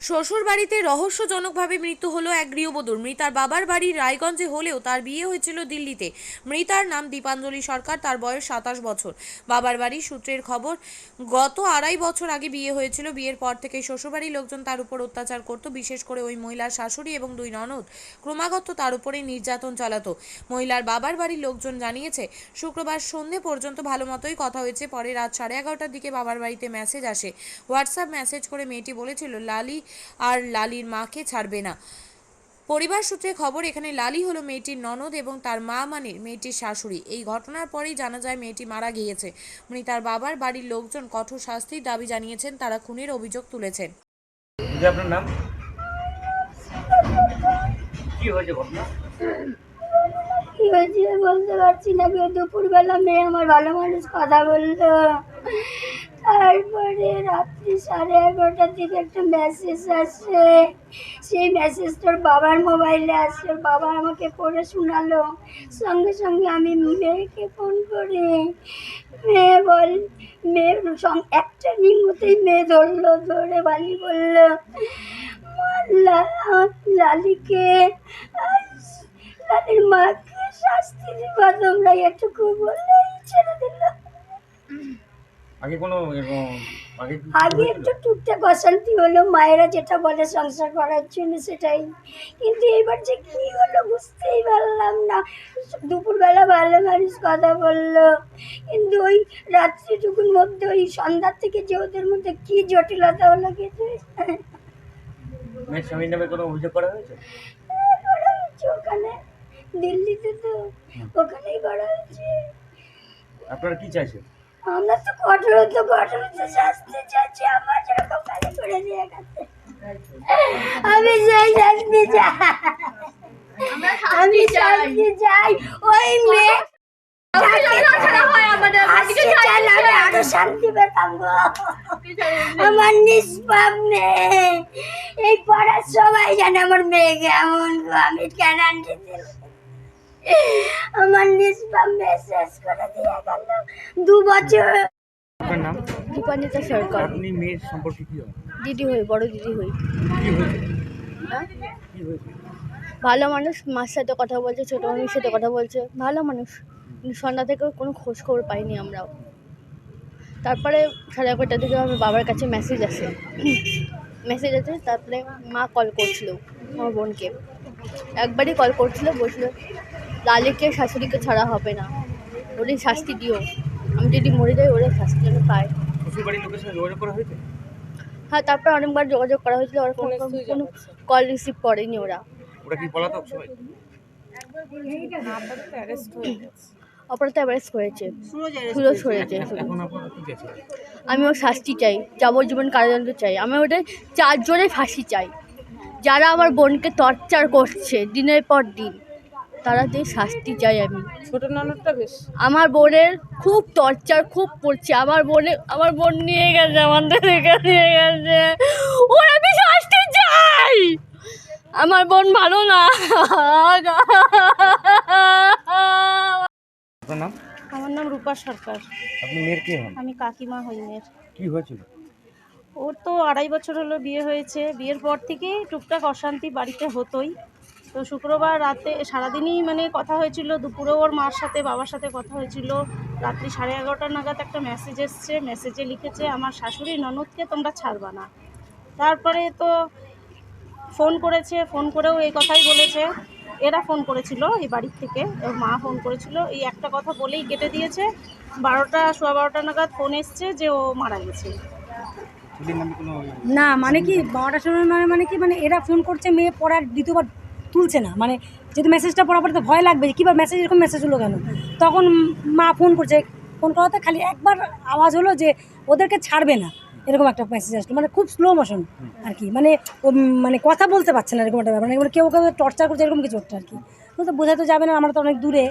শ্বশুর বাড়িতে রহস্যজনকভাবে মৃত্যু হলো এক গৃহবধূর। মৃতার বাবার বাড়ি রায়গঞ্জে হলেও তার বিয়ে হয়েছিল দিল্লিতে। মৃতার নাম দীপাঞ্জলি সরকার, তার বয়স সাতাশ বছর। বাবার বাড়ি সূত্রের খবর, গত আড়াই বছর আগে বিয়ে হয়েছিল। বিয়ের পর থেকে শ্বশুরবাড়ির লোকজন তার উপর অত্যাচার করত। বিশেষ করে ওই মহিলার শাশুড়ি এবং দুই ননদ। ক্রমাগত তার উপরে নির্যাতন চালাতো। মহিলার বাবার বাড়ির লোকজন জানিয়েছে, শুক্রবার সন্ধে পর্যন্ত ভালো মতোই কথা হয়েছে। পরে রাত সাড়ে এগারোটার দিকে বাবার বাড়িতে মেসেজ আসে। হোয়াটসঅ্যাপ মেসেজ করে মেয়েটি বলেছিল, লালি আর লালির মাকে ছাড়বে না। পরিবার সূত্রে খবর এখানে লালি হলো মেয়েটির ননদ এবং তার মা মানে মেয়েটির শাশুড়ি। এই ঘটনার পরেই জানা যায় মেয়েটি মারা গিয়েছে। উনি তার বাবার বাড়ির লোকজন কঠোর শাস্তির দাবি জানিয়েছেন তারা খুনের অভিযোগ তুলেছেন। আপনার নাম? কি হয়েছে ঘটনা? কি হয়েছে বলতে পারছি না। দুপুরবেলা মেয়ে আমার ভালো মানুষ কথা বলল। তারপরে রাত্রি সাড়ে এগারোটার দিকে একটা মেসেজ আসে। সেই মেসেজটার বাবার মোবাইলে আসে। ওর বাবা আমাকে পড়ে শোনালো। সঙ্গে সঙ্গে আমি মেয়েকে ফোন করি। মেয়ে বল সঙ্গে একটা নিমতেই মেয়ে ধরলো, ধরে বালি বলল লালিকে লালির মাকে শাস্তি দিবা, তোমরা এটুকু বলে ছেড়ে দিল। আগে কোনো আগে একটু টুকটাক অশান্তি হলো মায়েরা যেটা বলে সংসার করার জন্য সেটাই। কিন্তু এবার যে কি হলো বুঝতেই পারলাম না। দুপুরবেলা ভালো মানুষ কথা বলল। কিন্তু ওই রাত্রিটুকুর মধ্যে ওই সন্ধ্যার থেকে যে ওদের মধ্যে কি জটিলতা হলো কিছু মেয়ের নামে কোনো অভিযোগ করা হয়েছে? ওখানে দিল্লিতে তো। ওখানেই করা হচ্ছে আপনারা কি চাইছেন? আমরা তো কঠোর তো কঠোর তো শাস্তি চাচ্ছি আমার যেরকম কাজে করে দিয়ে গেছে। আমি সেই শাস্তি চাই। আমি শাস্তি চাই। ওই মেয়ে শান্তি পেতাম গো। আমার নিষ্পাপ মেয়ে। এই পড়ার সবাই জানে আমার মেয়ে কেমন গো আমি কেন আনতে আমার নিষ্পাপ শেষ করে দিয়ে গেল। দু বছর আপনার নাম? দীপান্বিতা সরকার। আপনি মেয়ের সম্পর্কে কি দিদি হই বড় দিদি হই। কি হয়েছে? হ্যাঁ? কি হয়েছে? ভালো মানুষ মার সাথে কথা বলছে ছোটো মামির সাথে কথা বলছে। ভালো মানুষ। কিন্তু সন্ধ্যা থেকে কোনো খোঁজ খবর পাইনি আমরাও। তারপরে সাড়ে এগারোটার দিকে আমার বাবার কাছে মেসেজ আসে। মেসেজ আছে তারপরে মা কল করছিল আমার বোনকে। একবারই কল করছিল বলছিল লালিকে শাশুড়িকে ছাড়া হবে না। ওরই শাস্তি দিও। আমি যদি মরে যাই ওরা শাস্তি যেন পায় হয়েছে? হ্যাঁ তারপরে অনেকবার যোগাযোগ করা হয়েছিল। ওরা কোনো কোনো কল রিসিভ করেনি ওরা। ওরা কি পলাতক সবাই? অপরাধ অ্যারেস্ট করেছে সুরজ হয়েছে। এখন আপনারা আমি ওর শাস্তি চাই। যাবজ্জীবন কারাদণ্ড চাই। আমি ওটা চারজনে ফাঁসি চাই। যারা আমার বোনকে টর্চার করছে দিনের পর দিন। তারাদের শাস্তি চাই আমি। ছোট ননদটা বেশ। আমার বোনের খুব টর্চার খুব পড়ছে আমার বোনে আমার বোন নিয়ে গেছে আমাদের নিয়ে গেছে। ওর আমি শাস্তি চাই! আমার বোন ভালো না। আপনার নাম? আমার নাম রূপা সরকার। আপনি মেয়ের কে হন? আমি কাকিমা হই মেয়ের। কি হয়েছিল? ওর তো আড়াই বছর হলো বিয়ে হয়েছে। বিয়ের পর থেকেই টুকটাক অশান্তি বাড়িতে হতোই। তো শুক্রবার রাতে সারাদিনই মানে কথা হয়েছিল দুপুরে ওর মার সাথে বাবার সাথে কথা হয়েছিল। রাত্রি সাড়ে এগারোটা নাগাদ একটা মেসেজ এসছে মেসেজে লিখেছে আমার শাশুড়ি ননদকে তোমরা ছাড়বা না। তারপরে তো ফোন করেছে ফোন করেও এই কথাই বলেছে। এরা ফোন করেছিল এই বাড়ির থেকে ওর মা ফোন করেছিল। এই একটা কথা বলেই কেটে দিয়েছে। বারোটা সোয়া বারোটা নাগাদ ফোন এসছে যে ও মারা গেছে। না মানে কি বারোটার সময় মানে মানে কি মানে এরা ফোন করছে মেয়ে পড়ার দ্বিতীয়বার তুলছে না। মানে যদি মেসেজটা পড়ার পরে তো ভয় লাগবে যে কীভাবে মেসেজ এরকম মেসেজ হলো কেন? তখন মা ফোন করছে। ফোন করাতে খালি একবার আওয়াজ হলো যে, ওদেরকে ছাড়বে না। এরকম একটা মেসেজ আসলো। মানে খুব স্লো মোশন আর কি। মানে মানে কথা বলতে পারছে না, এরকম একটা ব্যাপার। মানে কেউ কেউ টর্চার করছে, এরকম কিছু একটা আর কি। তো বোঝা তো যাবে না, আমরা তো অনেক দূরে।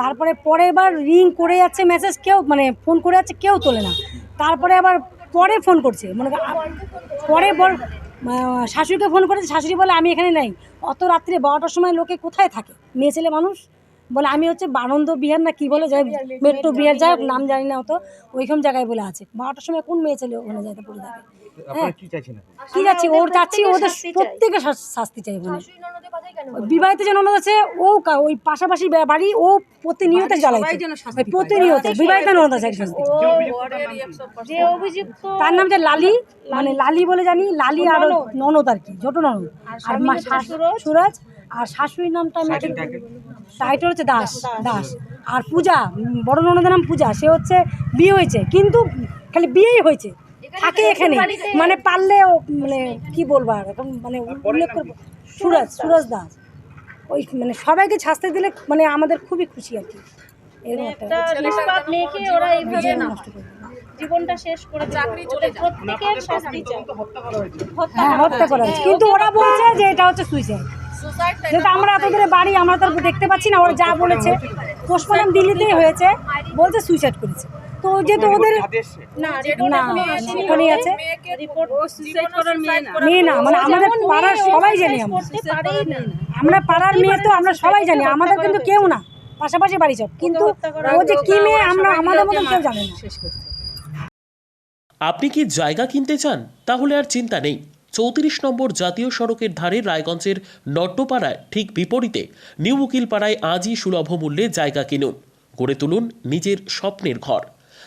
তারপরে পরের বার রিং করে যাচ্ছে মেসেজ কেউ মানে ফোন করে যাচ্ছে, কেউ তোলে না। তারপরে আবার পরে ফোন করছে। মনে পরে বল শাশুড়িকে ফোন করেছে শাশুড়ি বলে আমি এখানে নেই। অত রাত্রে বারোটার সময় লোকে কোথায় থাকে? মেয়ে ছেলে মানুষ? বলে আমি হচ্ছে বানন্দ বিহার না কি বলে যাই মেট্রো বিহার যাই নাম জানি না অত। ওইখান জায়গায় বলে আছে। বারোটার সময় কোন মেয়ে ছেলে ওখানে যাইতে পড়ে থাকে? আপনারা কি চাইছেন কি যাচ্ছি ওর চাচ্ছি ওদের প্রত্যেকে শাস্তি চাই মানে বিবাহিত যে ননদ আছে ও কা- ওই পাশাপাশি বাড়ি ও প্রতিনিয়ত জ্বালাই প্রতিনিয়ত। বিবাহিত ননদ আছে তার নাম যে লালি। মানে লালি বলে জানি। লালি আর ননদ। আর কি ছোট ননদ। আর সুরজ। আর শাশুড়ির নামটা আমি টাইটেল হচ্ছে দাস। দাস। আর পূজা বড় ননদের নাম পূজা। সে হচ্ছে বিয়ে হয়েছে। কিন্তু খালি বিয়েই হয়েছে। থাকে এখানে মানে পারলে ও মানে কি বলব আর এখন মানে উল্লেখ করব সুরজ সুরজ দাস। ওই মানে সবাইকে শাস্তি দিলে মানে আমাদের খুবই খুশি আর কি। জীবনটা শেষ করে চাকরি চলে প্রত্যেকের শাস্তি হত্যা করা হয়েছে। কিন্তু ওরা বলছে যে এটা হচ্ছে সুইসাইড যেহেতু আমরা এত বাড়ি আমরা তো দেখতে পাচ্ছি না ওরা যা বলেছে পোস্টমর্টম দিল্লিতেই হয়েছে বলছে সুইসাইড করেছে। তো যেহেতু ওদের না ওখানেই আছে। মেয়ে না। মানে আমাদের পাড়ার সবাই জানি আমরা। করতে পারেই না। আমরা পাড়ার মেয়ে তো আমরা সবাই জানি আমাদের কিন্তু কেউ না। পাশাপাশি বাড়ি সব। কিন্তু ও যে কি মেয়ে আমরা আমাদের মতন কেউ জানে না। আপনি কি জায়গা কিনতে চান? তাহলে আর চিন্তা নেই। চৌত্রিশ নম্বর জাতীয় সড়কের ধারে রায়গঞ্জের নট্টপাড়ায় ঠিক বিপরীতে নিউ উকিলপাড়ায় আজই সুলভ মূল্যে জায়গা কিনুন। গড়ে তুলুন নিজের স্বপ্নের ঘর।